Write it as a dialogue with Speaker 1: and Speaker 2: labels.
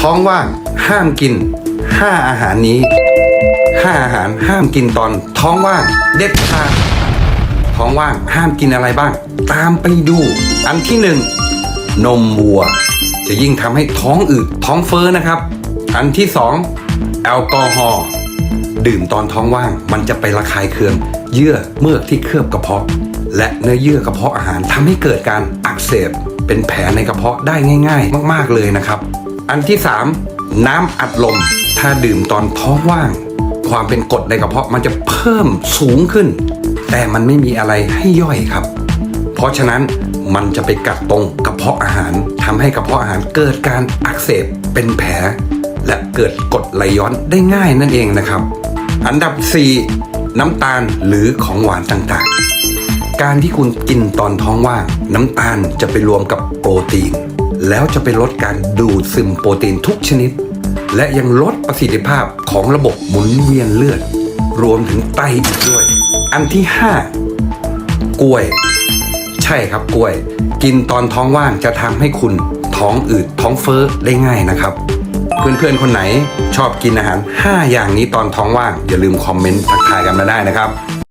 Speaker 1: ท้องว่างห้ามกิน 5 อาหารนี้ 5 อาหารห้ามกินตอนท้องว่างเด็ดขาดท้องว่างห้ามกินอะไรบ้าง ตามไปดู อันที่หนึ่งนมวัว จะยิ่งทำให้ท้องอืดท้องเฟ้อนะครับ อันที่สองแอลกอฮอล์ดื่มตอนท้องว่าง มันจะไประคายเคืองเยื่อเมือกที่เคลือบกระเพาะ และเนื้อเยื่อกระเพาะอาหารทำให้เกิดการอักเสบเป็นแผลในกระเพาะได้ง่าย ๆ มาก ๆเลยนะครับ อันที่สามน้ำอัดลม ถ้าดื่มตอนท้องว่าง ความเป็นกรดในกระเพาะมันจะเพิ่มสูงขึ้น แต่มันไม่มีอะไรให้ย่อยครับ เพราะฉะนั้นมันจะไปกัดตรงกระเพาะอาหารทำให้กระเพาะอาหารเกิดการอักเสบเป็นแผล และเกิดกรดไหลย้อนได้ง่ายนั่นเองนะครับ อันดับ 4 น้ำตาลหรือของหวานต่างๆ การที่คุณกินตอนท้องว่าง น้ำตาลจะไปรวมกับโปรตีน แล้วจะไปลดการดูดซึมโปรตีนทุกชนิด และยังลดประสิทธิภาพของระบบหมุนเวียนเลือด รวมถึงไตอีกด้วย อันที่ 5 กล้วย ใช่ครับกล้วย กินตอนท้องว่างจะทำให้คุณท้องอืดท้องเฟ้อได้ง่ายนะครับ เพื่อนๆคนไหนชอบกินอาหาร 5 อย่างนี้ตอนท้องว่าง อย่าลืมคอมเมนต์ทักทายกันมาได้นะครับ